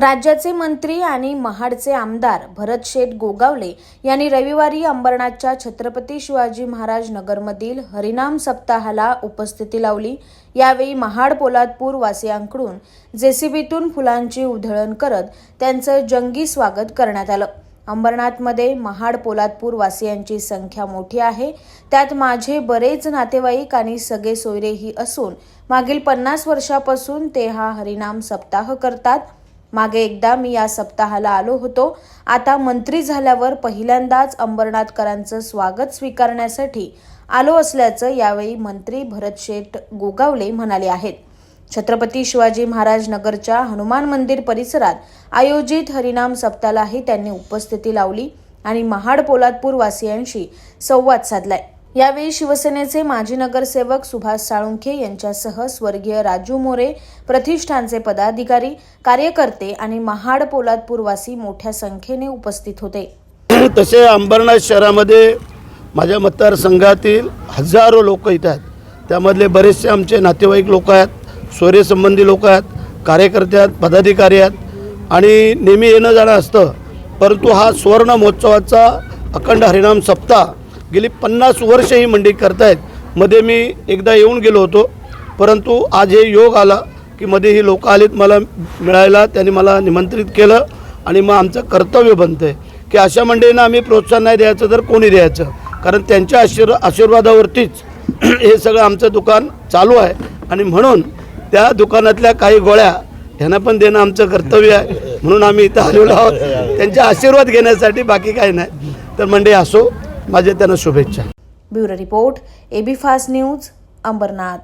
राज्याचे मंत्री आणि महाडचे आमदार भरत शेठ गोगावले यांनी रविवारी अंबरनाथच्या छत्रपती शिवाजी महाराज नगरमधील हरिनाम सप्ताहाला उपस्थिती लावली. यावेळी महाड पोलादपूर वासियांकडून जेसीबीतून फुलांची उधळण करत त्यांचं जंगी स्वागत करण्यात आलं. अंबरनाथमध्ये महाड पोलादपूर वासियांची संख्या मोठी आहे. त्यात माझे बरेच नातेवाईक आणि सगळे सोयरेही असून मागील पन्नास वर्षापासून ते हा हरिनाम सप्ताह करतात. मागे एकदा मी या सप्ताहाला आलो होतो. आता मंत्री झाल्यावर पहिल्यांदाच अंबरनाथकरांचं स्वागत स्वीकारण्यासाठी आलो असल्याचं यावेळी मंत्री भरत शेठ गोगावले म्हणाले आहेत. छत्रपती शिवाजी महाराज नगरच्या हनुमान मंदिर परिसरात आयोजित हरिनाम सप्तालाही त्यांनी उपस्थिती लावली आणि महाड पोलादपूर वासियांशी संवाद साधलाय. यावेळी शिवसेनेचे माजी नगरसेवक सुभाष साळुंखे यांच्यासह स्वर्गीय राजू मोरे प्रतिष्ठानचे पदाधिकारी कार्यकर्ते आणि महाड पोलादपूरवासी मोठ्या संख्येने उपस्थित होते. तसे अंबरनाथ शहरामध्ये माझ्या मतदारसंघातील हजारो लोक इथे आहेत. त्यामधले बरेचसे आमचे नातेवाईक लोक आहेत सूर्यसंबंधी लोक आहेत कार्यकर्ते आहेत पदाधिकारी आहेत. आणि नेहमी येणं जाणं असतं परंतु हा सुवर्ण महोत्सवाचा अखंड हरिणाम सप्ताह गेली पन्नास वर्ष ही मंडी करतायत. मध्ये मी एकदा येऊन गेलो होतो परंतु आज हे योग आला की मध्ये ही लोक आलीत मला मिळायला त्यांनी मला निमंत्रित केलं आणि मग आमचं कर्तव्य बनतं आहे की अशा मंडळींना आम्ही प्रोत्साहन नाही द्यायचं तर कोणी द्यायचं? कारण त्यांच्या आशीर् आशीर्वादावरतीच हे सगळं आमचं दुकान चालू आहे. आणि म्हणून त्या दुकानातल्या काही गोळ्या ह्यांना पण देणं आमचं कर्तव्य आहे. म्हणून आम्ही इथं आलेलो आहोत. त्यांचे आशीर्वाद घेण्यासाठी बाकी काही नाही. तर मंडळी असो माझ्या त्यांना शुभेच्छा. Bureau report AB fast news Ambarnath.